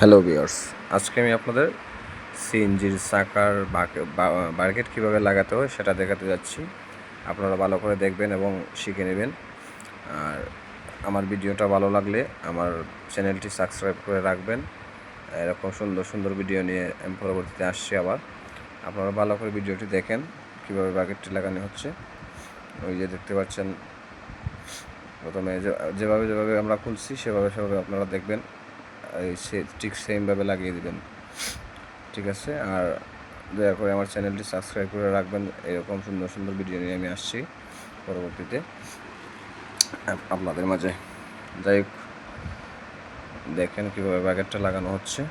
Hello বিয়ার্স আজকে আমি আপনাদের সিএনজির চাকার বার্কেট কীভাবে লাগাতে হয় সেটা দেখাতে যাচ্ছি। আপনারা ভালো করে দেখবেন এবং শিখে নেবেন। আর আমার ভিডিওটা ভালো লাগলে আমার চ্যানেলটি সাবস্ক্রাইব করে রাখবেন। এরকম সুন্দর সুন্দর ভিডিও নিয়ে আমি পরবর্তীতে আসছি আবার। আপনারা ভালো করে ভিডিওটি দেখেন, কীভাবে বাকেটটি লাগানো হচ্ছে। ওই যে দেখতে পাচ্ছেন, প্রথমে যেভাবে যেভাবে আমরা খুলছি, সেভাবে সেভাবে আপনারা দেখবেন। সে ঠিক সেমভাবে লাগিয়ে দেবেন। ঠিক আছে? আর দয়া করে আমার চ্যানেলটি সাবস্ক্রাইব করে রাখবেন। এরকম সুন্দর সুন্দর ভিডিও নিয়ে আমি আসছি পরবর্তীতে আপ- আপনাদের মাঝে। যাই হোক, দেখেন কীভাবে ব্যাকেটটা লাগানো হচ্ছে।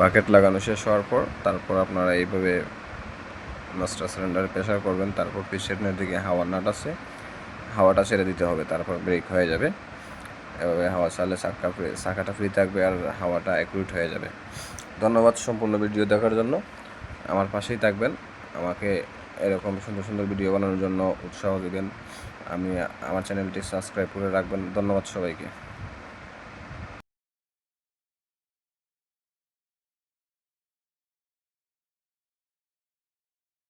বাকেট লাগানো শেষ হওয়ার পর তারপর আপনারা এইভাবে মাস্টার সিলিন্ডারে প্রেশার করবেন, তারপর পিছনের দিকে হাওয়ার নাট আছে, হাওয়াটা ছেড়ে দিতে হবে, তারপর ব্রেক হয়ে যাবে। এভাবে হাওয়া চালে চাকা চাকাটা ফ্রি থাকবে আর হাওয়াটা অ্যাকুইট হয়ে যাবে। ধন্যবাদ সম্পূর্ণ ভিডিও দেখার জন্য। আমার পাশেই থাকবেন, আমাকে এরকম সুন্দর সুন্দর ভিডিও বানানোর জন্য উৎসাহ দেবেন। আমি আমার চ্যানেলটি সাবস্ক্রাইব করে রাখবেন। ধন্যবাদ সবাইকে।